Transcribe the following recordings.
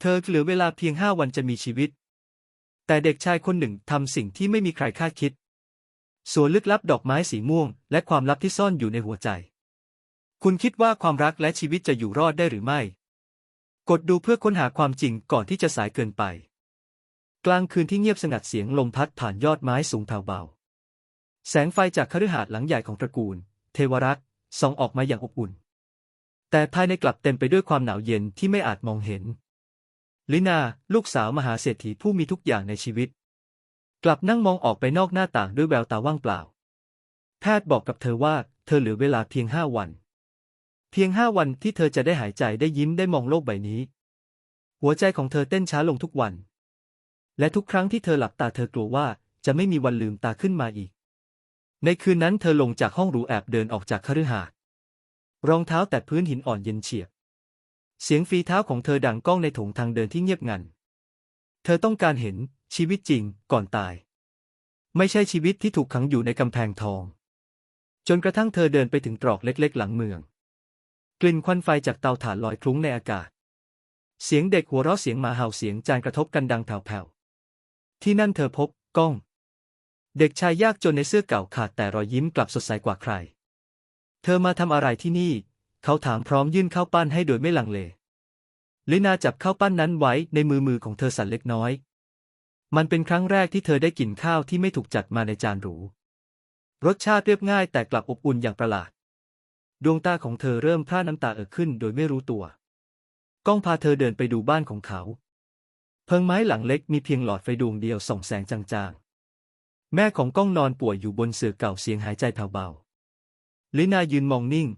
เธอเหลือเวลาเพียงห้าวันจะมีชีวิต แต่เด็กชายคนหนึ่งทำสิ่งที่ไม่มีใครคาดคิดสวนลึกลับดอกไม้สีม่วง และความลับที่ซ่อนอยู่ในหัวใจ คุณคิดว่าความรักและชีวิตจะอยู่รอดได้หรือไม่ กดดูเพื่อค้นหาความจริงก่อนที่จะสายเกินไป กลางคืนที่เงียบสงัดเสียงลมพัดผ่านยอดไม้สูงแผ่วเบา แสงไฟจากคฤหาสน์หลังใหญ่ของตระกูล เทวรักษ์ส่องออกมาอย่างอบอุ่น แต่ภายในกลับเต็มไปด้วยความหนาวเย็นที่ไม่อาจมองเห็น ลินา ลูกสาวมหาเศรษฐีผู้มีทุกอย่างในชีวิต กลับนั่งมองออกไปนอกหน้าต่างด้วยแววตาว่างเปล่า แพทย์บอกกับเธอว่า เธอเหลือเวลาเพียงห้าวัน เพียงห้าวันที่เธอจะได้หายใจได้ยิ้มได้มองโลกใบนี้ หัวใจของเธอเต้นช้าลงทุกวัน และทุกครั้งที่เธอหลับตาเธอกลัวว่าจะไม่มีวันลืมตาขึ้นมาอีก ในคืนนั้นเธอลงจากห้องหรูแอบเดินออกจากคฤหาสน์รองเท้าแตะพื้นหินอ่อนเย็นเฉียบ เสียงฝีเท้าของเธอดังก้องในถงทางเดินที่เงียบงัน เธอต้องการเห็นชีวิตจริงก่อนตาย ไม่ใช่ชีวิตที่ถูกขังอยู่ในกำแพงทอง จนกระทั่งเธอเดินไปถึงตรอกเล็กๆ หลังเมือง กลิ่นควันไฟจากเตาถ่านลอยคลุ้งในอากาศ เสียงเด็กหัวเราะเสียงหมาเห่าเสียงจานกระทบกันดังแผ่วๆ ที่นั่นเธอพบก้อง เด็กชายยากจนในเสื้อเก่าขาดแต่รอยยิ้มกลับสดใสกว่าใคร เธอมาทำอะไรที่นี่เขาถามพร้อมยื่นข้าวปั้นให้โดยไม่ลังเล ลินาจับข้าวปั้นนั้นไว้ในมือมือของเธอสั่นเล็กน้อย มันเป็นครั้งแรกที่เธอได้กินข้าวที่ไม่ถูกจัดมาในจานหรู รสชาติเรียบง่ายแต่กลับอบอุ่นอย่างประหลาด ดวงตาของเธอเริ่มพร่าน้ำตาเอ่อขึ้นโดยไม่รู้ตัว ก้องพาเธอเดินไปดูบ้านของเขา เพิงไม้หลังเล็กมีเพียงหลอดไฟดวงเดียวส่องแสงจางๆ แม่ของก้องนอนป่วยอยู่บนเสื่อเก่าเสียงหายใจแผ่วเบา ลินายืนมองนิ่ง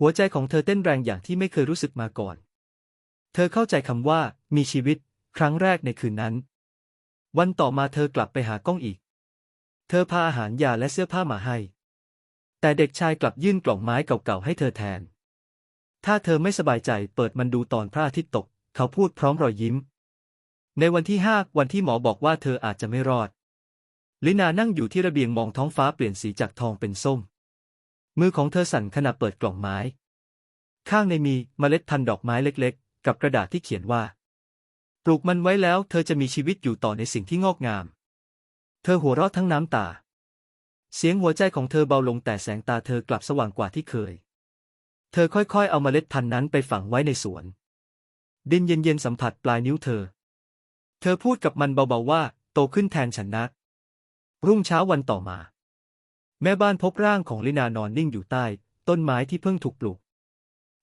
หัวใจของเธอเต้นแรงอย่างที่ไม่เคยรู้สึกมาก่อน เธอเข้าใจคำว่า มีชีวิต ครั้งแรกในคืนนั้น วันต่อมาเธอกลับไปหาก้องอีก เธอพาอาหารยาและเสื้อผ้ามาให้ แต่เด็กชายกลับยื่นกล่องไม้เก่าๆให้เธอแทน ถ้าเธอไม่สบายใจเปิดมันดูตอนพระอาทิตย์ตก เขาพูดพร้อมรอยยิ้ม ในวันที่ห้าวันที่หมอบอกว่าเธออาจจะไม่รอด ลินานั่งอยู่ที่ระเบียงมองท้องฟ้าเปลี่ยนสีจากทองเป็นส้ม มือของเธอสั่นขณะเปิดกล่องไม้ ข้างในมีเมล็ดพันธุ์ดอกไม้เล็กๆ กับกระดาษที่เขียนว่า ปลูกมันไว้แล้วเธอจะมีชีวิตอยู่ต่อในสิ่งที่งอกงาม เธอหัวเราะทั้งน้ำตา เสียงหัวใจของเธอเบาลงแต่แสงตาเธอกลับสว่างกว่าที่เคย เธอค่อยๆ เอาเมล็ดพันธุ์นั้นไปฝังไว้ในสวน ดินเย็นๆสัมผัสปลายนิ้วเธอ เธอพูดกับมันเบาๆว่า โตขึ้นแทนฉันนะรุ่งเช้าวันต่อมา แม่บ้านพบร่างของลินานอนนิ่งอยู่ใต้ ต้นไม้ที่เพิ่งถูกปลูก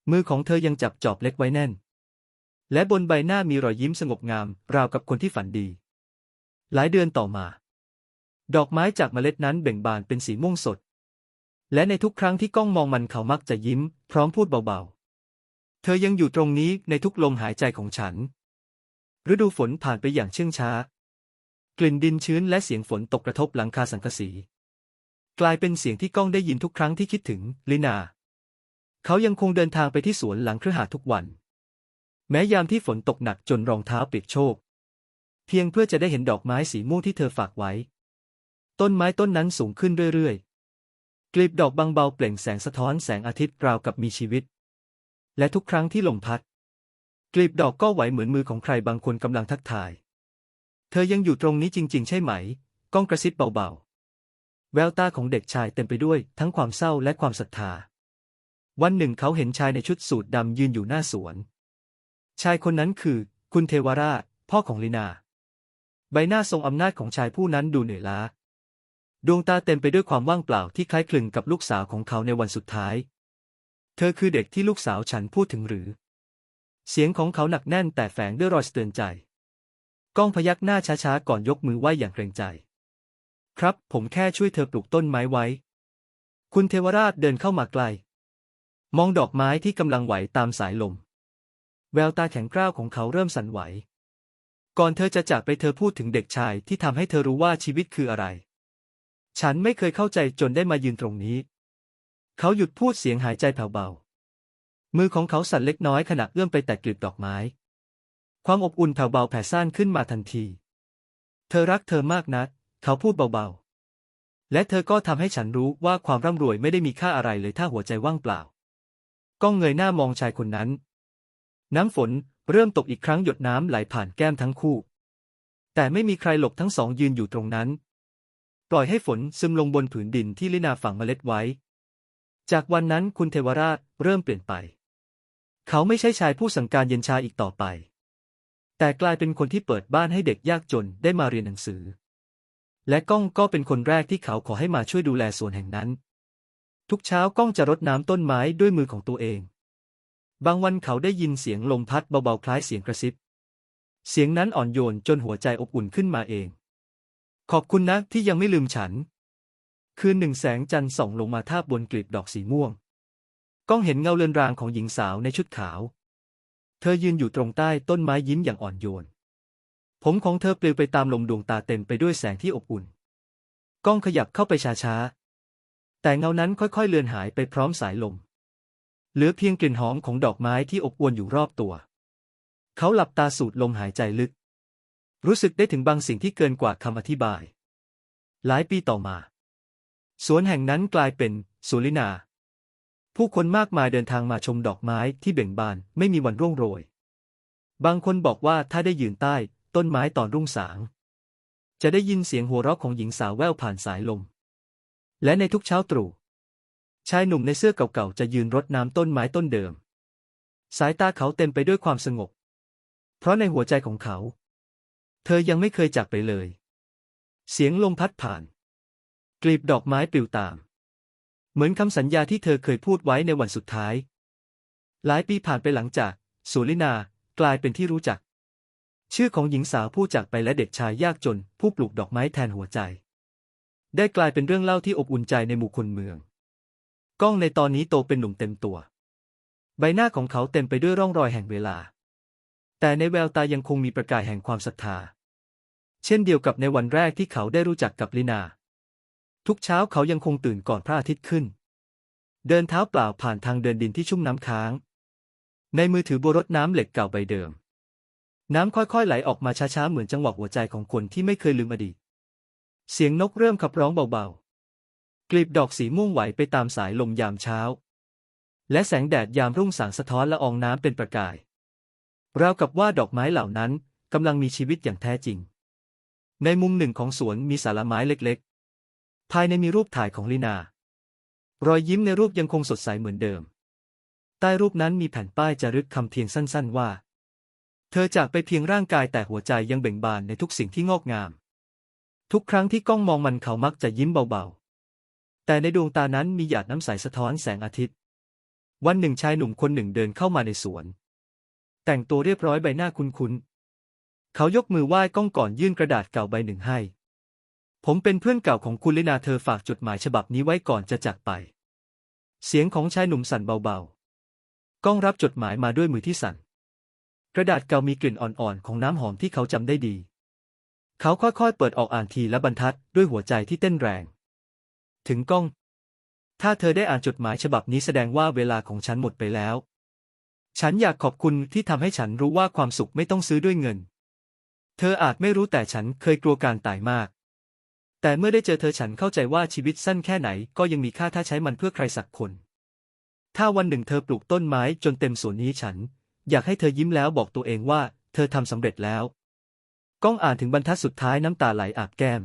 มือของเธอยังจับจอบเล็กไว้แน่น และบนใบหน้ามีรอยยิ้มสงบงาม ราวกับคนที่ฝันดี หลายเดือนต่อมา ดอกไม้จากเมล็ดนั้นเบ่งบานเป็นสีม่วงสด และในทุกครั้งที่ก้องมองมันเขามักจะยิ้ม พร้อมพูดเบาๆ เธอยังอยู่ตรงนี้ในทุกลมหายใจของฉัน ฤดูฝนผ่านไปอย่างเชื่องช้า กลิ่นดินชื้นและเสียงฝนตกกระทบหลังคาสังกะสี กลายเป็นเสียงที่ก้องได้ยินทุกครั้งที่คิดถึงลินา เขายังคงเดินทางไปที่สวนหลังเครือหาทุกวัน แม้ยามที่ฝนตกหนักจนรองเท้าเปียกโชก เพียงเพื่อจะได้เห็นดอกไม้สีม่วงที่เธอฝากไว้ ต้นไม้ต้นนั้นสูงขึ้นเรื่อยๆ กลีบดอกบางเบาเปล่งแสงสะท้อนแสงอาทิตย์ราวกับมีชีวิต และทุกครั้งที่ลมพัด กลีบดอกก็ไหวเหมือนมือของใครบางคนกำลังทักทาย เธอยังอยู่ตรงนี้จริง ๆ ใช่ไหม ก้องกระซิบเบาๆ แววตาของเด็กชายเต็มไปด้วยทั้งความเศร้าและความศรัทธา วันหนึ่งเขาเห็นชายในชุดสูทดำยืนอยู่หน้าสวน ชายคนนั้นคือ คุณเทวราช พ่อของลินา ใบหน้าทรงอำนาจของชายผู้นั้นดูเหนื่อยล้า ดวงตาเต็มไปด้วยความว่างเปล่าที่คล้ายคลึงกับลูกสาวของเขาในวันสุดท้าย เธอคือเด็กที่ลูกสาวฉันพูดถึงหรือ เสียงของเขาหนักแน่นแต่แฝงด้วยรอยสะเตือนใจ ก้องพยักหน้าช้าๆก่อนยกมือไหว้อย่างเกรงใจ ครับผมแค่ช่วยเธอปลูกต้นไม้ไว้ คุณเทวราชเดินเข้ามาใกล้มองดอกไม้ที่กำลังไหวตามสายลม แววตาแข็งกร้าวของเขาเริ่มสั่นไหว ก่อนเธอจะจากไปเธอพูดถึงเด็กชายที่ทำให้เธอรู้ว่าชีวิตคืออะไร ฉันไม่เคยเข้าใจจนได้มายืนตรงนี้ เขาหยุดพูดเสียงหายใจแผ่วเบา มือของเขาสั่นเล็กน้อยขณะเอื้อมไปแตะกลีบดอกไม้ ความอบอุ่นแผ่วเบาแผ่ซ่านขึ้นมาทันที เธอรักเธอมากนะเขาพูดเบาๆ และเธอก็ทำให้ฉันรู้ว่าความร่ำรวยไม่ได้มีค่าอะไรเลยถ้าหัวใจว่างเปล่า ก้องเงยหน้ามองชายคนนั้น น้ำฝนเริ่มตกอีกครั้งหยดน้ำไหลผ่านแก้มทั้งคู่ แต่ไม่มีใครหลบทั้งสองยืนอยู่ตรงนั้น ปล่อยให้ฝนซึมลงบนผืนดินที่ลินาฝังเมล็ดไว้ จากวันนั้นคุณเทวราชเริ่มเปลี่ยนไป เขาไม่ใช่ชายผู้สั่งการเย็นชาอีกต่อไป แต่กลายเป็นคนที่เปิดบ้านให้เด็กยากจนได้มาเรียนหนังสือ และก้องก็เป็นคนแรกที่เขาขอให้มาช่วยดูแลสวนแห่งนั้น ทุกเช้าก้องจะรดน้ำต้นไม้ด้วยมือของตัวเอง บางวันเขาได้ยินเสียงลมพัดเบาๆคล้ายเสียงกระซิบ เสียงนั้นอ่อนโยนจนหัวใจอบอุ่นขึ้นมาเอง ขอบคุณนะที่ยังไม่ลืมฉัน คืนหนึ่งแสงจันทร์ส่องลงมาทาบบนกลีบดอกสีม่วง ก้องเห็นเงาเลือนรางของหญิงสาวในชุดขาว เธอยืนอยู่ตรงใต้ต้นไม้ยิ้มอย่างอ่อนโยน ผมของเธอปลิวไปตามลมดวงตาเต็มไปด้วยแสงที่อบอุ่น ก้องขยับเข้าไปช้าๆ แต่เงานั้นค่อยๆเลือนหายไปพร้อมสายลม เหลือเพียงกลิ่นหอมของดอกไม้ที่อบอวลอยู่รอบตัว เขาหลับตาสูดลมหายใจลึก รู้สึกได้ถึงบางสิ่งที่เกินกว่าคำอธิบาย หลายปีต่อมา สวนแห่งนั้นกลายเป็นสวนลินา ผู้คนมากมายเดินทางมาชมดอกไม้ที่เบ่งบานไม่มีวันร่วงโรย บางคนบอกว่าถ้าได้ยืนใต้ต้นไม้ตอนรุ่งสาง จะได้ยินเสียงหัวเราะของหญิงสาวแว่วผ่านสายลม และในทุกเช้าตรู่ ชายหนุ่มในเสื้อเก่าๆจะยืนรดน้ำต้นไม้ต้นเดิม สายตาเขาเต็มไปด้วยความสงบ เพราะในหัวใจของเขา เธอยังไม่เคยจากไปเลย เสียงลมพัดผ่าน กลีบดอกไม้ปลิวตาม เหมือนคำสัญญาที่เธอเคยพูดไว้ในวันสุดท้าย หลายปีผ่านไปหลังจาก สุลินากลายเป็นที่รู้จัก ชื่อของหญิงสาวผู้จากไปและเด็กชายยากจน ผู้ปลูกดอกไม้แทนหัวใจ ได้กลายเป็นเรื่องเล่าที่อบอุ่นใจในหมู่คนเมือง ก้องในตอนนี้โตเป็นหนุ่มเต็มตัว ใบหน้าของเขาเต็มไปด้วยร่องรอยแห่งเวลา แต่ในแววตายังคงมีประกายแห่งความศรัทธา เช่นเดียวกับในวันแรกที่เขาได้รู้จักกับลินา ทุกเช้าเขายังคงตื่นก่อนพระอาทิตย์ขึ้น เดินเท้าเปล่าผ่านทางเดินดินที่ชุ่มน้ำค้าง ในมือถือบัวรดน้ำเหล็กเก่าใบเดิม น้ำค่อยๆไหลออกมาช้าๆเหมือนจังหวะหัวใจของคนที่ไม่เคยลืมอดีต เสียงนกเริ่มขับร้องเบาๆ กลีบดอกสีม่วงไหวไปตามสายลมยามเช้า และแสงแดดยามรุ่งสางสะท้อนละอองน้ำเป็นประกาย ราวกับว่าดอกไม้เหล่านั้นกำลังมีชีวิตอย่างแท้จริง ในมุมหนึ่งของสวนมีสาลาไม้เล็กๆ ภายในมีรูปถ่ายของลีนา รอยยิ้มในรูปยังคงสดใสเหมือนเดิม ใต้รูปนั้นมีแผ่นป้ายจารึกคำเพียงสั้นๆว่า เธอจากไปเพียงร่างกายแต่หัวใจยังเบ่งบานในทุกสิ่งที่งอกงาม ทุกครั้งที่กล้องมองมันเขามักจะยิ้มเบาๆ แต่ในดวงตานั้นมีหยาดน้ำใสสะท้อนแสงอาทิตย์ วันหนึ่งชายหนุ่มคนหนึ่งเดินเข้ามาในสวน แต่งตัวเรียบร้อยใบหน้าคุ้นๆ เขายกมือไหว้ก้องก่อนยื่นกระดาษเก่าใบหนึ่งให้ ผมเป็นเพื่อนเก่าของคุณลินาเธอฝากจดหมายฉบับนี้ไว้ก่อนจะจากไป เสียงของชายหนุ่มสั่นเบาๆ ก้องรับจดหมายมาด้วยมือที่สั่น กระดาษเก่ามีกลิ่นอ่อนๆ ของน้ำหอมที่เขาจำได้ดี เขาค่อยๆ เปิดออกอ่านทีละบรรทัดด้วยหัวใจที่เต้นแรง ถึงก้อง ถ้าเธอได้อ่านจดหมายฉบับนี้แสดงว่าเวลาของฉันหมดไปแล้ว ฉันอยากขอบคุณที่ทำให้ฉันรู้ว่าความสุขไม่ต้องซื้อด้วยเงิน เธออาจไม่รู้แต่ฉันเคยกลัวการตายมาก แต่เมื่อได้เจอเธอฉันเข้าใจว่าชีวิตสั้นแค่ไหนก็ยังมีค่าถ้าใช้มันเพื่อใครสักคน ถ้าวันหนึ่งเธอปลูกต้นไม้จนเต็มสวนนี้ฉัน อยากให้เธอยิ้มแล้วบอกตัวเองว่า เธอทำสำเร็จแล้ว ก้องอ่านถึงบรรทัดสุดท้ายน้ำตาไหลอาบแก้ม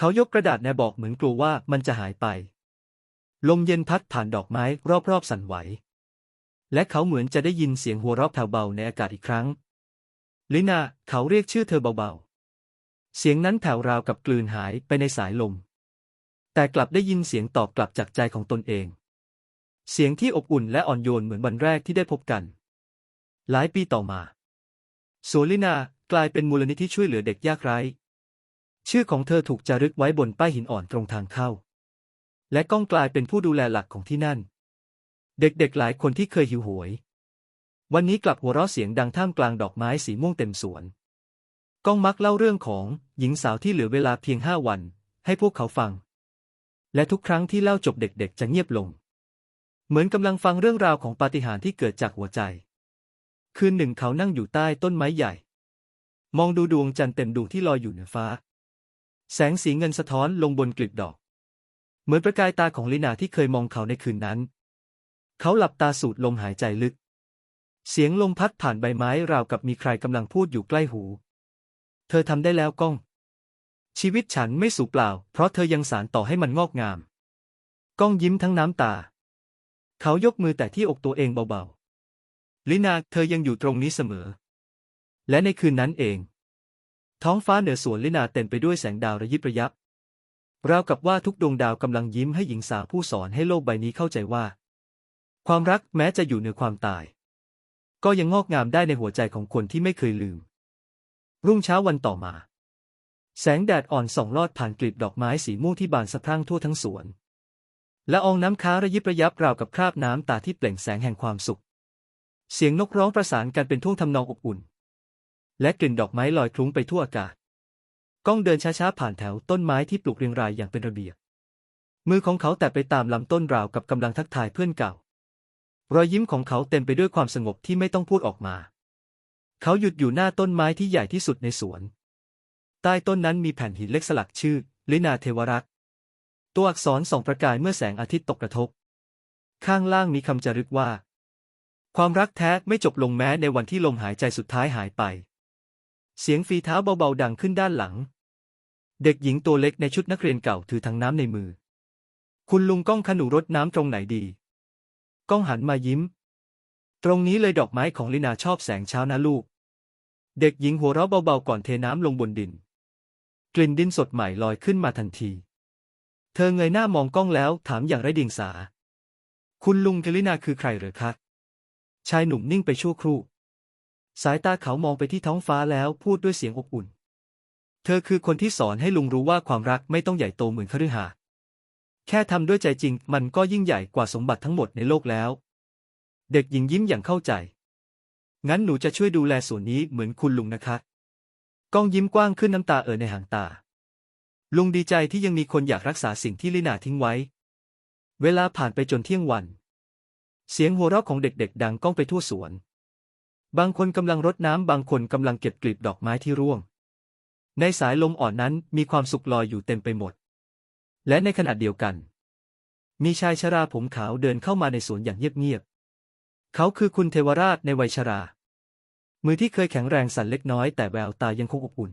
เขายกกระดาษแนบอกเหมือนกลัวว่ามันจะหายไป ลมเย็นพัดผ่านดอกไม้รอบๆสั่นไหว และเขาเหมือนจะได้ยินเสียงหัวเราะแผ่วเบาในอากาศอีกครั้ง ลินาเขาเรียกชื่อเธอเบาๆ เสียงนั้นแผ่วราวกับกลืนหายไปในสายลม แต่กลับได้ยินเสียงตอบกลับจากใจของตนเอง เสียงที่อบอุ่นและอ่อนโยนเหมือนวันแรกที่ได้พบกัน หลายปีต่อมาสวนลินากลายเป็นมูลนิธิช่วยเหลือเด็กยากไร้ ชื่อของเธอถูกจารึกไว้บนป้ายหินอ่อนตรงทางเข้า และก้องกลายเป็นผู้ดูแลหลักของที่นั่น เด็กๆหลายคนที่เคยหิวโหยวันนี้กลับหัวเราะเสียงดังท่ามกลางดอกไม้สีม่วงเต็มสวน ก้องมักเล่าเรื่องของหญิงสาวที่เหลือเวลาเพียงห้าวัน ให้พวกเขาฟัง และทุกครั้งที่เล่าจบเด็กๆ จะเงียบลง เหมือนกำลังฟังเรื่องราวของปาฏิหาริย์ที่เกิดจากหัวใจ คืนหนึ่งเขานั่งอยู่ใต้ต้นไม้ใหญ่ มองดูดวงจันทร์เต็มดวงที่ลอยอยู่เหนือฟ้า แสงสีเงินสะท้อนลงบนกลีบดอก เหมือนประกายตาของลินาที่เคยมองเขาในคืนนั้น เขาหลับตาสูดลมหายใจลึก เสียงลมพัดผ่านใบไม้ราวกับมีใครกำลังพูดอยู่ใกล้หู เธอทำได้แล้วก้อง ชีวิตฉันไม่สูญเปล่า เพราะเธอยังสารต่อให้มันงอกงาม ก้องยิ้มทั้งน้ำตา เขายกมือแต่ที่อกตัวเองเบาๆลินาเธอยังอยู่ตรงนี้เสมอ และในคืนนั้นเอง ท้องฟ้าเหนือสวนลินาเต็มไปด้วยแสงดาวระยิบระยับ ราวกับว่าทุกดวงดาวกำลังยิ้มให้หญิงสาวผู้สอนให้โลกใบนี้เข้าใจว่า ความรักแม้จะอยู่เหนือความตาย ก็ยังงอกงามได้ในหัวใจของคนที่ไม่เคยลืม รุ่งเช้าวันต่อมา แสงแดดอ่อนส่องลอดผ่านกลีบดอกไม้สีม่วงที่บานสะพรั่งทั่วทั้งสวน และอองน้ำค้างระยิบระยับราวกับคราบน้ำตาที่เปล่งแสงแห่งความสุข เสียงนกร้องประสานกันเป็นท่วงทำนองอบอุ่น และกลิ่นดอกไม้ลอยคลุ้งไปทั่วอากาศ ก้องเดินช้าๆผ่านแถวต้นไม้ที่ปลูกเรียงรายอย่างเป็นระเบียบ มือของเขาแตะไปตามลำต้นราวกับกำลังทักทายเพื่อนเก่า รอยยิ้มของเขาเต็มไปด้วยความสงบที่ไม่ต้องพูดออกมา เขาหยุดอยู่หน้าต้นไม้ที่ใหญ่ที่สุดในสวน ใต้ต้นนั้นมีแผ่นหินเล็กสลักชื่อ ลินาเทวรักษ์ตัวอักษรส่องประกายเมื่อแสงอาทิตย์ตกกระทบ ข้างล่างมีคำจารึกว่า ความรักแท้ไม่จบลงแม้ในวันที่ลมหายใจสุดท้ายหายไป เสียงฝีเท้าเบาๆดังขึ้นด้านหลัง เด็กหญิงตัวเล็กในชุดนักเรียนเก่าถือถังน้ำในมือ คุณลุงก้องขนูรดน้ำตรงไหนดี ก้องหันมายิ้ม ตรงนี้เลยดอกไม้ของลินาชอบแสงเช้านะลูก เด็กหญิงหัวเราะเบาๆก่อนเทน้ำลงบนดิน กลิ่นดินสดใหม่ลอยขึ้นมาทันที เธอเงยหน้ามองก้องแล้วถามอย่างไร้เดียงสา คุณลุงกลินาคือใครหรือคะชายหนุ่มนิ่งไปชั่วครู่ สายตาเขามองไปที่ท้องฟ้าแล้วพูดด้วยเสียงอบอุ่น เธอคือคนที่สอนให้ลุงรู้ว่าความรักไม่ต้องใหญ่โตเหมือนคฤหาสน์แค่ทำด้วยใจจริงมันก็ยิ่งใหญ่กว่าสมบัติทั้งหมดในโลกแล้ว เด็กหญิงยิ้มอย่างเข้าใจ งั้นหนูจะช่วยดูแลส่วนนี้เหมือนคุณลุงนะคะ ก้องยิ้มกว้างขึ้นน้ำตาเอ่อในหางตา ลุงดีใจที่ยังมีคนอยากรักษาสิ่งที่ลินาทิ้งไว้ เวลาผ่านไปจนเที่ยงวัน เสียงหัวเราะของเด็กๆ ดังก้องไปทั่วสวน บางคนกำลังรดน้ำบางคนกำลังเก็บกลีบดอกไม้ที่ร่วง ในสายลมอ่อนนั้นมีความสุขลอยอยู่เต็มไปหมด และในขณะเดียวกัน มีชายชราผมขาวเดินเข้ามาในสวนอย่างเงียบๆ เขาคือคุณเทวราชในวัยชรา มือที่เคยแข็งแรงสั่นเล็กน้อยแต่แววตายังคงอบอุ่น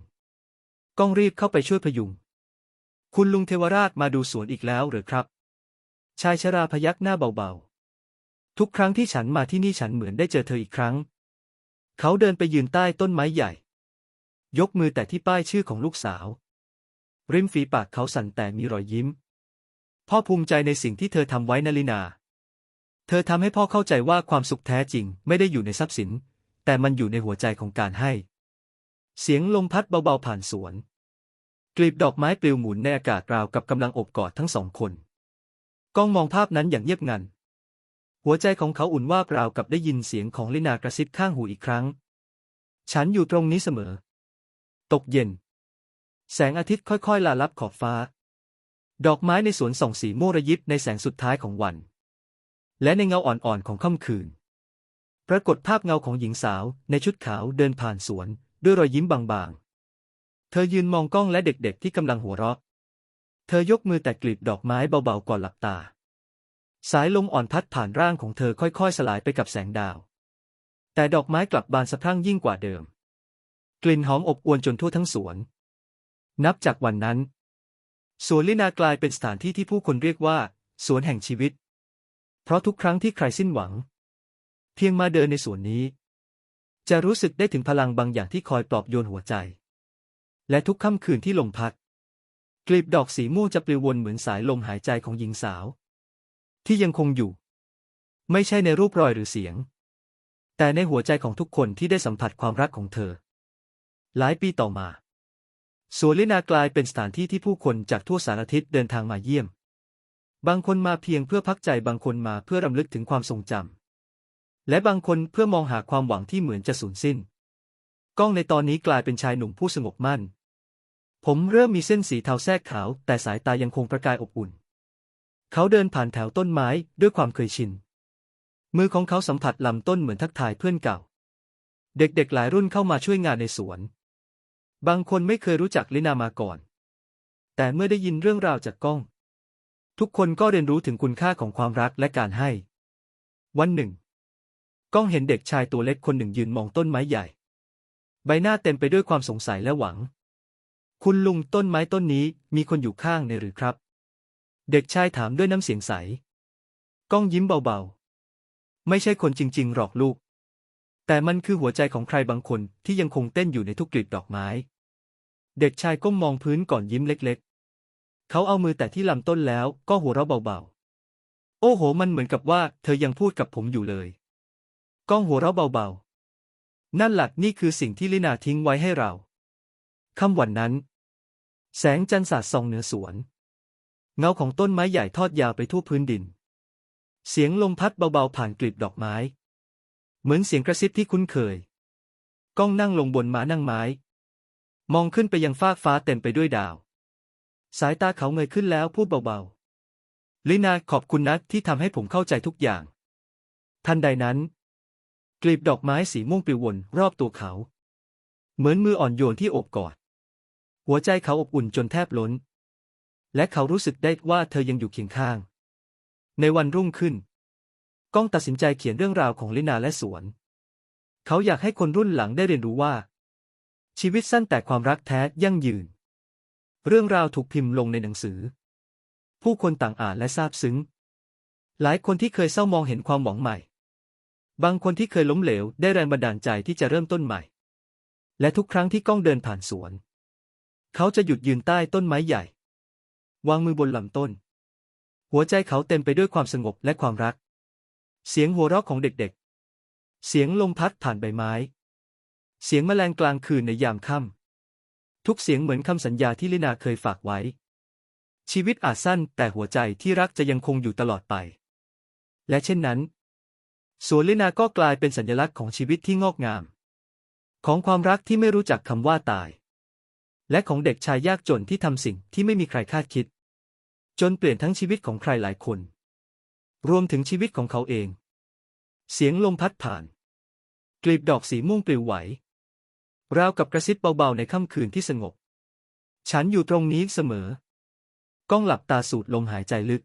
ก้องรีบเข้าไปช่วยพยุง คุณลุงเทวราชมาดูสวนอีกแล้วหรือครับ ชายชราพยักหน้าเบาๆ ทุกครั้งที่ฉันมาที่นี่ฉันเหมือนได้เจอเธออีกครั้ง เขาเดินไปยืนใต้ต้นไม้ใหญ่ ยกมือแต่ที่ป้ายชื่อของลูกสาว ริมฝีปากเขาสั่นแต่มีรอยยิ้ม พ่อภูมิใจในสิ่งที่เธอทำไว้นลินา เธอทำให้พ่อเข้าใจว่าความสุขแท้จริงไม่ได้อยู่ในทรัพย์สิน แต่มันอยู่ในหัวใจของการให้ เสียงลมพัดเบาๆผ่านสวน กลีบดอกไม้ปลิวหมุนในอากาศราวกับกำลังอบกอดทั้งสองคนก้องมองภาพนั้นอย่างเงียบงัน หัวใจของเขาอุ่นว่าเปล่ากับได้ยินเสียงของลินากระซิบข้างหูอีกครั้ง ฉันอยู่ตรงนี้เสมอ ตกเย็น แสงอาทิตย์ค่อยๆลาลับขอบฟ้า ดอกไม้ในสวนส่องสีม่วงระยิบในแสงสุดท้ายของวัน และในเงาอ่อนๆของค่ำคืน ปรากฏภาพเงาของหญิงสาวในชุดขาวเดินผ่านสวน ด้วยรอยยิ้มบางๆ เธอยืนมองกล้องและเด็กๆที่กำลังหัวเราะ เธอยกมือแต่กลีบดอกไม้เบาๆก่อนหลับตา สายลมอ่อนพัดผ่านร่างของเธอค่อยๆ สลายไปกับแสงดาว แต่ดอกไม้กลับบานสะพรั่งยิ่งกว่าเดิม กลิ่นหอมอบอวลจนทั่วทั้งสวน นับจากวันนั้น สวนลินากลายเป็นสถานที่ที่ผู้คนเรียกว่า สวนแห่งชีวิต เพราะทุกครั้งที่ใครสิ้นหวัง เพียงมาเดินในสวนนี้ จะรู้สึกได้ถึงพลังบางอย่างที่คอยปลอบโยนหัวใจ และทุกค่ำคืนที่ลมพัด กลีบดอกสีม่วงจะปลิววนเหมือนสายลมหายใจของหญิงสาว ที่ยังคงอยู่ ไม่ใช่ในรูปรอยหรือเสียง แต่ในหัวใจของทุกคนที่ได้สัมผัสความรักของเธอ หลายปีต่อมาสวนลินากลายเป็นสถานที่ที่ผู้คนจากทั่วสารทิศเดินทางมาเยี่ยม บางคนมาเพียงเพื่อพักใจบางคนมาเพื่อรำลึกถึงความทรงจำและบางคนเพื่อมองหาความหวังที่เหมือนจะสูญสิ้น ก้องในตอนนี้กลายเป็นชายหนุ่มผู้สงบมั่น ผมเริ่มมีเส้นสีเทาแทรกขาว แต่สายตายังคงประกายอบอุ่น เขาเดินผ่านแถวต้นไม้ด้วยความเคยชิน มือของเขาสัมผัสลำต้นเหมือนทักทายเพื่อนเก่า เด็กๆหลายรุ่นเข้ามาช่วยงานในสวน บางคนไม่เคยรู้จักลินามาก่อน แต่เมื่อได้ยินเรื่องราวจากก้อง ทุกคนก็เรียนรู้ถึงคุณค่าของความรักและการให้ วันหนึ่ง ก้องเห็นเด็กชายตัวเล็กคนหนึ่งยืนมองต้นไม้ใหญ่ ใบหน้าเต็มไปด้วยความสงสัยและหวัง คุณลุงต้นไม้ต้นนี้มีคนอยู่ข้างในหรือครับ เด็กชายถามด้วยน้ำเสียงใส ก้องยิ้มเบาๆ ไม่ใช่คนจริง ๆ หรอกลูก แต่มันคือหัวใจของใครบางคนที่ยังคงเต้นอยู่ในทุกกลีบดอกไม้ เด็กชายก้มมองพื้นก่อนยิ้มเล็ก ๆ เขาเอามือแตะที่ลำต้นแล้วก็หัวเราะเบาๆ โอ้โห มันเหมือนกับว่าเธอยังพูดกับผมอยู่เลย ก้องหัวเราะเบาๆ นั่นหลักนี่คือสิ่งที่ลินาทิ้งไว้ให้เราค่ำวันนั้น แสงจันทร์สาดส่องเหนือสวน เงาของต้นไม้ใหญ่ทอดยาวไปทั่วพื้นดิน เสียงลมพัดเบาๆผ่านกลีบดอกไม้ เหมือนเสียงกระซิบที่คุ้นเคย ก้องนั่งลงบนม้านั่งไม้ มองขึ้นไปยังฟากฟ้าเต็มไปด้วยดาว สายตาเขาเงยขึ้นแล้วพูดเบาๆ ลินาขอบคุณนะที่ทำให้ผมเข้าใจทุกอย่าง ทันใดนั้น กลีบดอกไม้สีม่วงปลิววนรอบตัวเขา เหมือนมืออ่อนโยนที่โอบกอด หัวใจเขาอบอุ่นจนแทบล้น และเขารู้สึกได้ว่าเธอยังอยู่เคียงข้าง ในวันรุ่งขึ้น ก้องตัดสินใจเขียนเรื่องราวของลินาและสวน เขาอยากให้คนรุ่นหลังได้เรียนรู้ว่า ชีวิตสั้นแต่ความรักแท้ยั่งยืน เรื่องราวถูกพิมพ์ลงในหนังสือ ผู้คนต่างอ่านและซาบซึ้ง หลายคนที่เคยเศร้ามองเห็นความหวังใหม่ บางคนที่เคยล้มเหลวได้แรงบันดาลใจที่จะเริ่มต้นใหม่ และทุกครั้งที่ก้องเดินผ่านสวน เขาจะหยุดยืนใต้ต้นไม้ใหญ่ วางมือบนลำต้น หัวใจเขาเต็มไปด้วยความสงบและความรัก เสียงหัวเราะของเด็กๆ เสียงลมพัดผ่านใบไม้ เสียงแมลงกลางคืนในยามค่ำทุกเสียงเหมือนคำสัญญาที่ลินาเคยฝากไว้ ชีวิตอาจสั้นแต่หัวใจที่รักจะยังคงอยู่ตลอดไป และเช่นนั้น สวนลินาก็กลายเป็นสัญลักษณ์ของชีวิตที่งอกงาม ของความรักที่ไม่รู้จักคำว่าตายและของเด็กชายยากจนที่ทำสิ่งที่ไม่มีใครคาดคิด จนเปลี่ยนทั้งชีวิตของใครหลายคน รวมถึงชีวิตของเขาเอง เสียงลมพัดผ่าน กลีบดอกสีม่วงปลิวไหว ราวกับกระซิบเบาๆในค่ำคืนที่สงบ ฉันอยู่ตรงนี้เสมอ ก้องหลับตาสูดลมหายใจลึก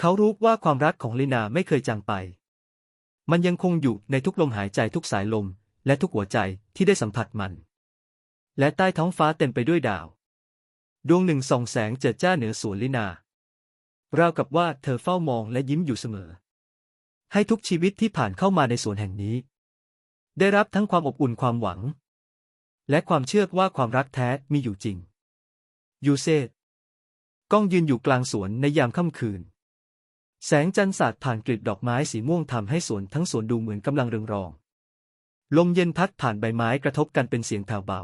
เขารู้ว่าความรักของลินาไม่เคยจางไป มันยังคงอยู่ในทุกลมหายใจทุกสายลม และทุกหัวใจที่ได้สัมผัสมัน และใต้ท้องฟ้าเต็มไปด้วยดาว ดวงหนึ่งส่องแสงเจิดจ้าเหนือสวนลินา ราวกับว่าเธอเฝ้ามองและยิ้มอยู่เสมอ ให้ทุกชีวิตที่ผ่านเข้ามาในสวนแห่งนี้ ได้รับทั้งความอบอุ่นความหวัง และความเชื่อว่าความรักแท้มีอยู่จริง ยูเซตก้องยืนอยู่กลางสวนในยามค่ำคืน แสงจันทร์สาดผ่านกลีบดอกไม้สีม่วงทำให้สวนทั้งสวนดูเหมือนกำลังเรืองรอง ลมเย็นพัดผ่านใบไม้กระทบกันเป็นเสียงแผ่วเบา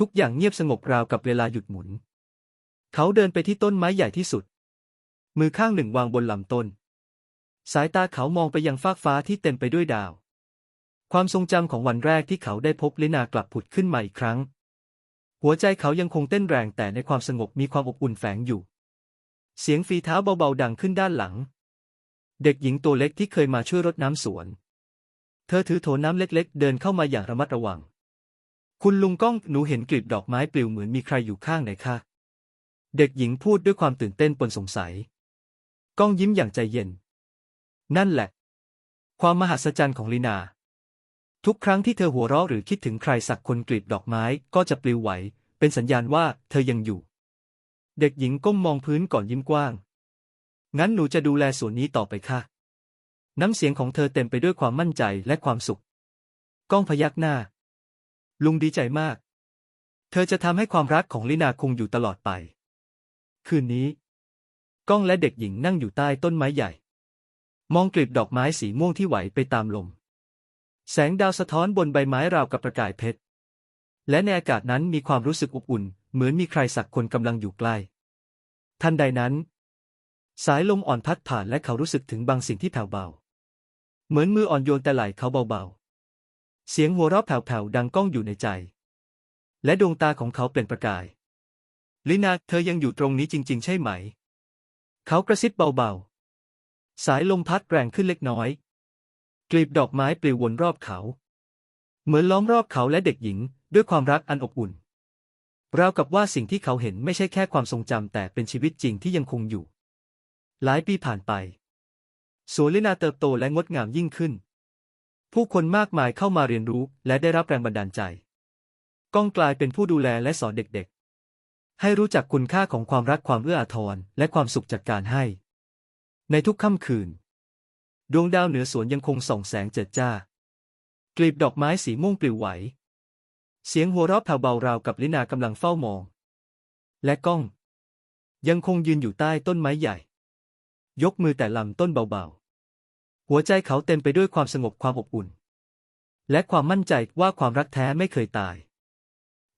ทุกอย่างเงียบสงบราวกับเวลาหยุดหมุน เขาเดินไปที่ต้นไม้ใหญ่ที่สุด มือข้างหนึ่งวางบนลำต้น สายตาเขามองไปยังฟากฟ้าที่เต็มไปด้วยดาว ความทรงจำของวันแรกที่เขาได้พบลินากลับผุดขึ้นมาอีกครั้ง หัวใจเขายังคงเต้นแรงแต่ในความสงบมีความอบอุ่นแฝงอยู่ เสียงฝีเท้าเบาๆดังขึ้นด้านหลัง เด็กหญิงตัวเล็กที่เคยมาช่วยรดน้ำสวน เธอถือโถน้ำเล็กๆ เดินเข้ามาอย่างระมัดระวัง คุณลุงก้องหนูเห็นกลีบดอกไม้ปลิวเหมือนมีใครอยู่ข้างไหนคะ เด็กหญิงพูดด้วยความตื่นเต้นปนสงสัย ก้องยิ้มอย่างใจเย็น นั่นแหละ ความมหัศจรรย์ของลีนา ทุกครั้งที่เธอหัวเราะหรือคิดถึงใครสักคนกลีบดอกไม้ก็จะปลิวไหว เป็นสัญญาณว่าเธอยังอยู่ เด็กหญิงก้มมองพื้นก่อนยิ้มกว้าง งั้นหนูจะดูแลสวนนี้ต่อไปค่ะ น้ำเสียงของเธอเต็มไปด้วยความมั่นใจและความสุข ก้องพยักหน้า ลุงดีใจมาก เธอจะทำให้ความรักของลินาคงอยู่ตลอดไป คืนนี้ ก้องและเด็กหญิงนั่งอยู่ใต้ต้นไม้ใหญ่ มองกลีบดอกไม้สีม่วงที่ไหวไปตามลม แสงดาวสะท้อนบนใบไม้ราวกับประกายเพชร และในอากาศนั้นมีความรู้สึกอบอุ่น เหมือนมีใครสักคนกำลังอยู่ใกล้ ทันใดนั้น สายลมอ่อนพัดผ่านและเขารู้สึกถึงบางสิ่งที่แผ่วเบา เหมือนมืออ่อนโยนแต่ไหล่เขาเบาๆ เสียงหัวเราะแผ่วๆดังก้องอยู่ในใจ และดวงตาของเขาเปล่งประกาย ลินาเธอยังอยู่ตรงนี้จริง ๆ ใช่ไหม เขากระซิบเบาๆ สายลมพัดแรงขึ้นเล็กน้อย กลีบดอกไม้ปลิววนรอบเขา เหมือนล้อมรอบเขาและเด็กหญิงด้วยความรักอันอบอุ่นราวกับว่าสิ่งที่เขาเห็นไม่ใช่แค่ความทรงจำแต่เป็นชีวิตจริงที่ยังคงอยู่ หลายปีผ่านไปสวนลินาเติบโตและงดงามยิ่งขึ้น ผู้คนมากมายเข้ามาเรียนรู้และได้รับแรงบันดาลใจ ก้องกลายเป็นผู้ดูแลและสอนเด็กๆ ให้รู้จักคุณค่าของความรักความเอื้ออาทรและความสุขจากการให้ ในทุกค่ำคืน ดวงดาวเหนือสวนยังคงส่องแสงเจิดจ้า กลีบดอกไม้สีม่วงปลิวไหว เสียงหัวเราะแผ่วเบาราวกับลินากำลังเฝ้ามอง และก้อง ยังคงยืนอยู่ใต้ต้นไม้ใหญ่ ยกมือแต่ลำต้นเบาๆ หัวใจเขาเต็มไปด้วยความสงบความอบอุ่น และความมั่นใจว่าความรักแท้ไม่เคยตาย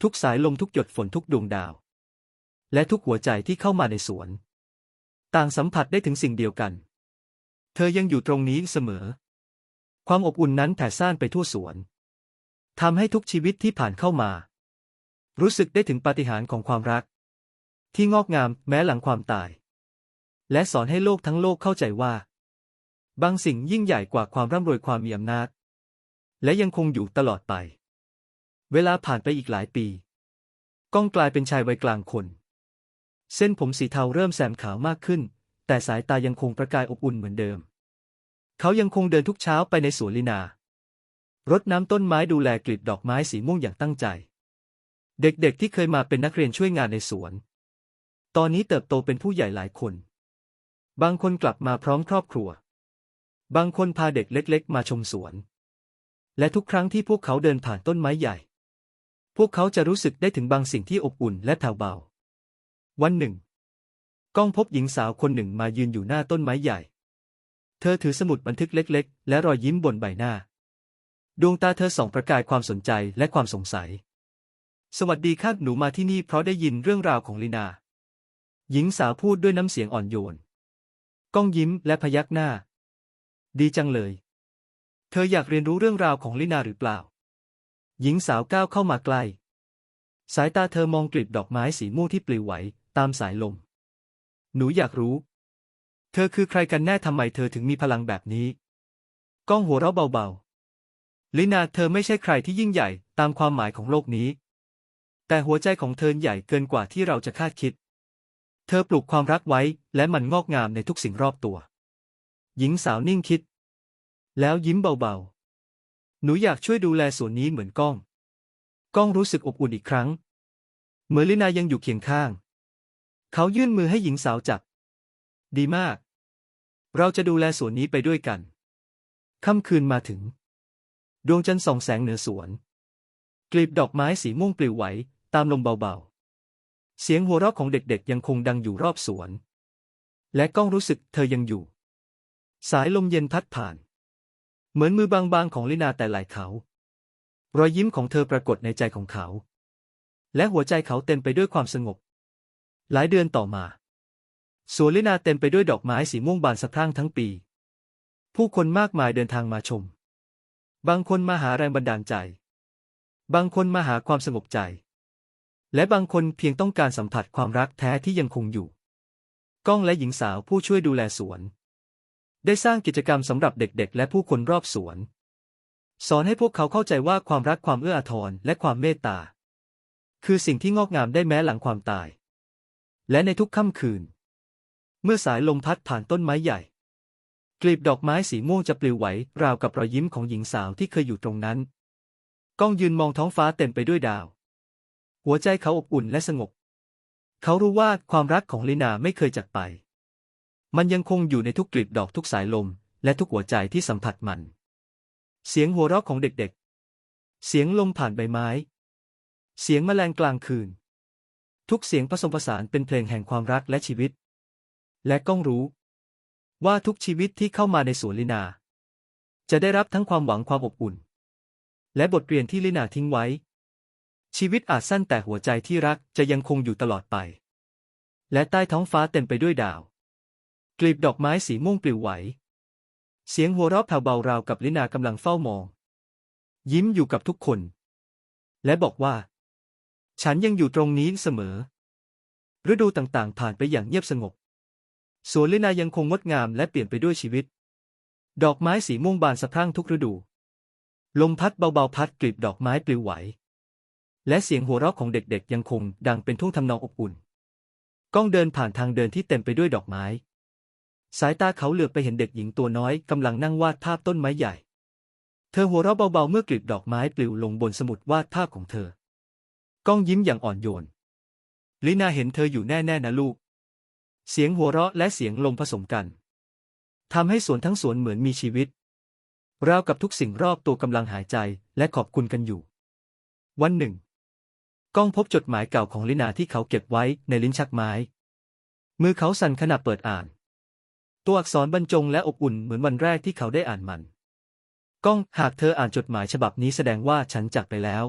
ทุกสายลมทุกหยดฝนทุกดวงดาว และทุกหัวใจที่เข้ามาในสวน ต่างสัมผัสได้ถึงสิ่งเดียวกัน เธอยังอยู่ตรงนี้เสมอ ความอบอุ่นนั้นแผ่ซ่านไปทั่วสวนทำให้ทุกชีวิตที่ผ่านเข้ามา รู้สึกได้ถึงปาฏิหาริย์ของความรัก ที่งอกงามแม้หลังความตาย และสอนให้โลกทั้งโลกเข้าใจว่า บางสิ่งยิ่งใหญ่กว่าความร่ำรวยความมีอำนาจ และยังคงอยู่ตลอดไป เวลาผ่านไปอีกหลายปี ก้องกลายเป็นชายวัยกลางคน เส้นผมสีเทาเริ่มแสมขาวมากขึ้น แต่สายตายังคงประกายอบอุ่นเหมือนเดิม เขายังคงเดินทุกเช้าไปในสวนลินารดน้ำต้นไม้ดูแลกลีบดอกไม้สีม่วงอย่างตั้งใจ เด็กๆที่เคยมาเป็นนักเรียนช่วยงานในสวน ตอนนี้เติบโตเป็นผู้ใหญ่หลายคน บางคนกลับมาพร้อมครอบครัว บางคนพาเด็กเล็ก ๆ มาชมสวน และทุกครั้งที่พวกเขาเดินผ่านต้นไม้ใหญ่ พวกเขาจะรู้สึกได้ถึงบางสิ่งที่อบอุ่นและแผ่วเบา วันหนึ่ง ก้องพบหญิงสาวคนหนึ่งมายืนอยู่หน้าต้นไม้ใหญ่ เธอถือสมุดบันทึกเล็ก ๆ และรอยยิ้มบนใบหน้า ดวงตาเธอส่องประกายความสนใจและความสงสัย สวัสดีครับหนูมาที่นี่เพราะได้ยินเรื่องราวของลีนา หญิงสาวพูดด้วยน้ำเสียงอ่อนโยน ก้องยิ้มและพยักหน้า ดีจังเลย เธออยากเรียนรู้เรื่องราวของลีนาหรือเปล่า หญิงสาวก้าวเข้ามาใกล้ สายตาเธอมองกลีบดอกไม้สีม่วงที่ปลิวไหวตามสายลม หนูอยากรู้ เธอคือใครกันแน่ทำไมเธอถึงมีพลังแบบนี้ ก้องหัวเราะเบาๆ ลินาเธอไม่ใช่ใครที่ยิ่งใหญ่ตามความหมายของโลกนี้ แต่หัวใจของเธอใหญ่เกินกว่าที่เราจะคาดคิด เธอปลูกความรักไว้และมันงอกงามในทุกสิ่งรอบตัว หญิงสาวนิ่งคิด แล้วยิ้มเบาๆ หนูอยากช่วยดูแลส่วนนี้เหมือนก้อง ก้องรู้สึกอบอุ่นอีกครั้ง เมื่อลินายังอยู่เคียงข้าง เขายื่นมือให้หญิงสาวจับ ดีมาก เราจะดูแลส่วนนี้ไปด้วยกัน ค่ำคืนมาถึง ดวงจันทร์ส่องแสงเหนือสวน กลีบดอกไม้สีม่วงปลิวไหว ตามลมเบาๆ เสียงหัวเราะของเด็กๆ ยังคงดังอยู่รอบสวน และก้องรู้สึกเธอยังอยู่ สายลมเย็นพัดผ่าน เหมือนมือบางๆของลินาแต่หลายเขา รอยยิ้มของเธอปรากฏในใจของเขา และหัวใจเขาเต็มไปด้วยความสงบ หลายเดือนต่อมาสวนลินาเต็มไปด้วยดอกไม้สีม่วงบานสะพรั่งทั้งปี ผู้คนมากมายเดินทางมาชม บางคนมาหาแรงบันดาลใจ บางคนมาหาความสงบใจ และบางคนเพียงต้องการสัมผัสความรักแท้ที่ยังคงอยู่ ก้องและหญิงสาวผู้ช่วยดูแลสวน ได้สร้างกิจกรรมสำหรับเด็กๆ และผู้คนรอบสวน สอนให้พวกเขาเข้าใจว่าความรักความเอื้ออาทรและความเมตตา คือสิ่งที่งอกงามได้แม้หลังความตาย และในทุกค่ำคืน เมื่อสายลมพัดผ่านต้นไม้ใหญ่ กลีบดอกไม้สีม่วงจะปลิวไหวราวกับรอยยิ้มของหญิงสาวที่เคยอยู่ตรงนั้น ก้องยืนมองท้องฟ้าเต็มไปด้วยดาว หัวใจเขาอบอุ่นและสงบ เขารู้ว่าความรักของลินาไม่เคยจากไป มันยังคงอยู่ในทุกกลีบดอกทุกสายลม และทุกหัวใจที่สัมผัสมัน เสียงหัวเราะของเด็กๆ เสียงลมผ่านใบไม้ เสียงแมลงกลางคืน ทุกเสียงผสมผสานเป็นเพลงแห่งความรักและชีวิต และก้องรู้ ว่าทุกชีวิตที่เข้ามาในสวนลินา จะได้รับทั้งความหวังความอบอุ่น และบทเรียนที่ลินาทิ้งไว้ ชีวิตอาจสั้นแต่หัวใจที่รักจะยังคงอยู่ตลอดไป และใต้ท้องฟ้าเต็มไปด้วยดาว กลีบดอกไม้สีม่วงปลิวไหว เสียงหัวเราะแผ่วเบาราวกับลินากำลังเฝ้ามอง ยิ้มอยู่กับทุกคน และบอกว่า ฉันยังอยู่ตรงนี้เสมอ ฤดูต่างๆ ผ่านไปอย่างเงียบสงบ สวนลินายังคงงดงามและเปลี่ยนไปด้วยชีวิต ดอกไม้สีม่วงบานสะพรั่งทุกฤดู ลมพัดเบาๆพัดกลีบดอกไม้ปลิวไหว และเสียงหัวเราะของเด็กๆ ยังคงดังเป็นทุ่งทำนองอบอุ่น ก้องเดินผ่านทางเดินที่เต็มไปด้วยดอกไม้ สายตาเขาเหลือบไปเห็นเด็กหญิงตัวน้อยกำลังนั่งวาดภาพต้นไม้ใหญ่ เธอหัวเราะเบาๆเมื่อกลีบดอกไม้ปลิวลงบนสมุดวาดภาพของเธอ ก้องยิ้มอย่างอ่อนโยน ลินาเห็นเธออยู่แน่ๆนะลูก เสียงหัวเราะและเสียงลมผสมกันทำให้สวนทั้งสวนเหมือนมีชีวิต ราวกับทุกสิ่งรอบตัวกำลังหายใจและขอบคุณกันอยู่ วันหนึ่ง ก้องพบจดหมายเก่าของลินาที่เขาเก็บไว้ในลิ้นชักไม้ มือเขาสั่นขณะเปิดอ่าน ตัวอักษรบรรจงและอบอุ่นเหมือนวันแรกที่เขาได้อ่านมัน ก้อง หากเธออ่านจดหมายฉบับนี้แสดงว่าฉันจากไปแล้ว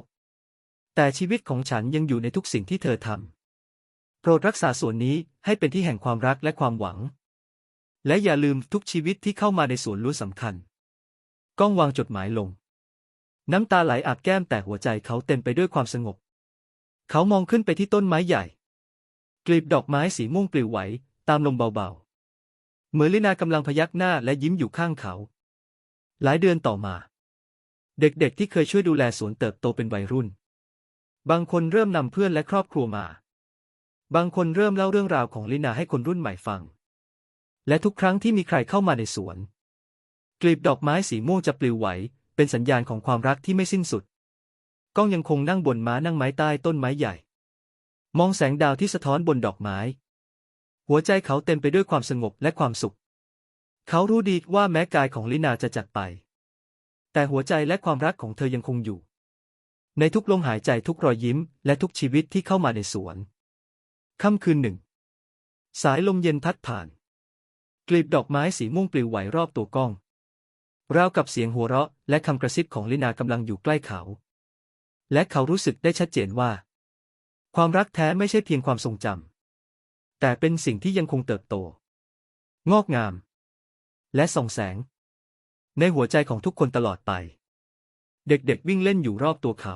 แต่ชีวิตของฉันยังอยู่ในทุกสิ่งที่เธอทำ โปรดรักษาส่วนนี้ให้เป็นที่แห่งความรักและความหวัง และอย่าลืมทุกชีวิตที่เข้ามาในส่วนล้วนสำคัญ ก้องวางจดหมายลง น้ำตาไหลอาบแก้มแต่หัวใจเขาเต็มไปด้วยความสงบ เขามองขึ้นไปที่ต้นไม้ใหญ่ กลีบดอกไม้สีม่วงปลิวไหวตามลมเบาๆ เหมือนลินากำลังพยักหน้าและยิ้มอยู่ข้างเขา หลายเดือนต่อมา เด็กๆที่เคยช่วยดูแลสวนเติบโตเป็นวัยรุ่น บางคนเริ่มนำเพื่อนและครอบครัวมา บางคนเริ่มเล่าเรื่องราวของลินาให้คนรุ่นใหม่ฟัง และทุกครั้งที่มีใครเข้ามาในสวน กลีบดอกไม้สีม่วงจะปลิวไหว เป็นสัญญาณของความรักที่ไม่สิ้นสุด ก้องยังคงนั่งบนม้านั่งไม้ใต้ต้นไม้ใหญ่ มองแสงดาวที่สะท้อนบนดอกไม้ หัวใจเขาเต็มไปด้วยความสงบและความสุข เขารู้ดีว่าแม้กายของลินาจะจากไป แต่หัวใจและความรักของเธอยังคงอยู่ ในทุกลมหายใจทุกรอยยิ้ม และทุกชีวิตที่เข้ามาในสวน ค่ำคืนหนึ่ง สายลมเย็นพัดผ่าน กลีบดอกไม้สีม่วงปลิวไหวรอบตัวกล้อง ราวกับเสียงหัวเราะ และคำกระซิบของลินากำลังอยู่ใกล้เขา และเขารู้สึกได้ชัดเจนว่า ความรักแท้ไม่ใช่เพียงความทรงจำ แต่เป็นสิ่งที่ยังคงเติบโต งอกงาม และส่องแสง ในหัวใจของทุกคนตลอดไป เด็กๆวิ่งเล่นอยู่รอบตัวเขา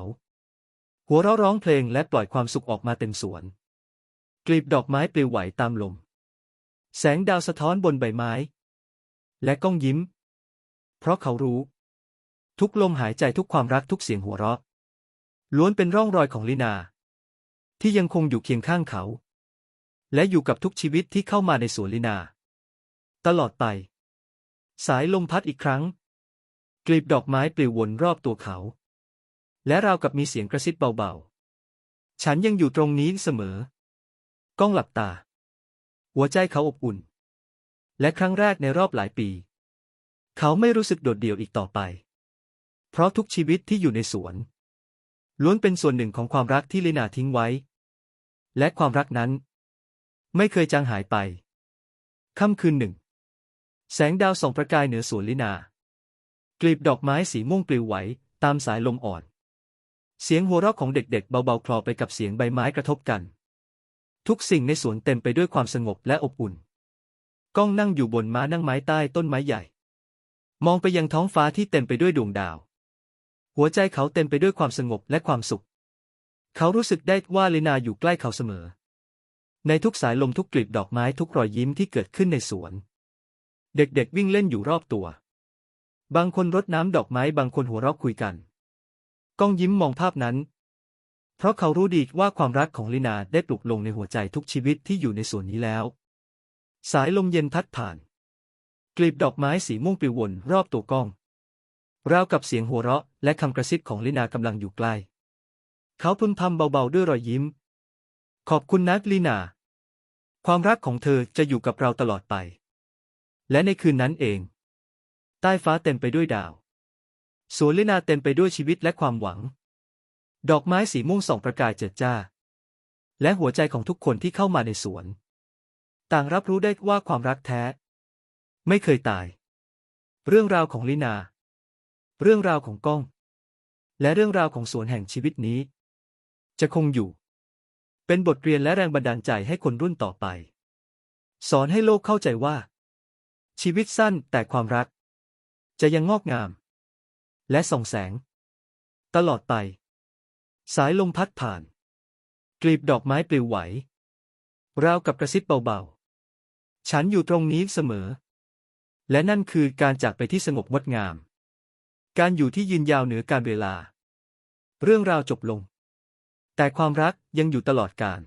หัวเราะร้องเพลงและปล่อยความสุขออกมาเต็มสวน กลีบดอกไม้ปลิวไหวตามลม แสงดาวสะท้อนบนใบไม้ และก้องยิ้ม เพราะเขารู้ ทุกลมหายใจทุกความรักทุกเสียงหัวเราะล้วนเป็นร่องรอยของลินา ที่ยังคงอยู่เคียงข้างเขา และอยู่กับทุกชีวิตที่เข้ามาในสวนลินา ตลอดไป สายลมพัดอีกครั้ง กลีบดอกไม้ปลิววนรอบตัวเขา และราวกับมีเสียงกระซิบเบาๆ ฉันยังอยู่ตรงนี้เสมอ ก้องหลับตา หัวใจเขาอบอุ่น และครั้งแรกในรอบหลายปี เขาไม่รู้สึกโดดเดี่ยวอีกต่อไป เพราะทุกชีวิตที่อยู่ในสวน ล้วนเป็นส่วนหนึ่งของความรักที่ลินาทิ้งไว้ และความรักนั้น ไม่เคยจางหายไป ค่ำคืนหนึ่ง แสงดาวส่องประกายเหนือสวนลินากลีบดอกไม้สีม่วงปลิวไหว ตามสายลมอ่อน เสียงหัวเราะของเด็กๆ เบาๆ คลอไปกับเสียงใบไม้กระทบกัน ทุกสิ่งในสวนเต็มไปด้วยความสงบและอบอุ่น ก้องนั่งอยู่บนม้านั่งไม้ใต้ต้นไม้ใหญ่ มองไปยังท้องฟ้าที่เต็มไปด้วยดวงดาว หัวใจเขาเต็มไปด้วยความสงบและความสุข เขารู้สึกได้ว่าลินาอยู่ใกล้เขาเสมอ ในทุกสายลมทุกกลีบดอกไม้ทุกรอยยิ้มที่เกิดขึ้นในสวน เด็กๆวิ่งเล่นอยู่รอบตัว บางคนรดน้ำดอกไม้บางคนหัวเราะคุยกัน ก้องยิ้มมองภาพนั้น เพราะเขารู้ดีว่าความรักของลินาได้ปลุกลงในหัวใจทุกชีวิตที่อยู่ในสวนนี้แล้ว สายลมเย็นพัดผ่าน กลีบดอกไม้สีม่วงปลิววนรอบตัวก้องราวกับเสียงหัวเราะและคำกระซิบของลินากำลังอยู่ใกล้ เขาพึมพำเบาๆด้วยรอยยิ้ม ขอบคุณนะลินา ความรักของเธอจะอยู่กับเราตลอดไป และในคืนนั้นเอง ใต้ฟ้าเต็มไปด้วยดาว สวนลินาเต็มไปด้วยชีวิตและความหวัง ดอกไม้สีม่วงส่องประกายเจิดจ้า และหัวใจของทุกคนที่เข้ามาในสวน ต่างรับรู้ได้ว่าความรักแท้ ไม่เคยตาย เรื่องราวของลินา เรื่องราวของก้อง และเรื่องราวของสวนแห่งชีวิตนี้ จะคงอยู่ เป็นบทเรียนและแรงบันดาลใจให้คนรุ่นต่อไป สอนให้โลกเข้าใจว่า ชีวิตสั้นแต่ความรัก จะยังงอกงาม และส่องแสง ตลอดไป สายลมพัดผ่าน กลีบดอกไม้ปลิวไหว ราวกับกระซิบเบาๆ ฉันอยู่ตรงนี้เสมอ และนั่นคือการจากไปที่สงบงดงาม การอยู่ที่ยืนยาวเหนือการเวลา เรื่องราวจบลง แต่ความรักยังอยู่ตลอดกาล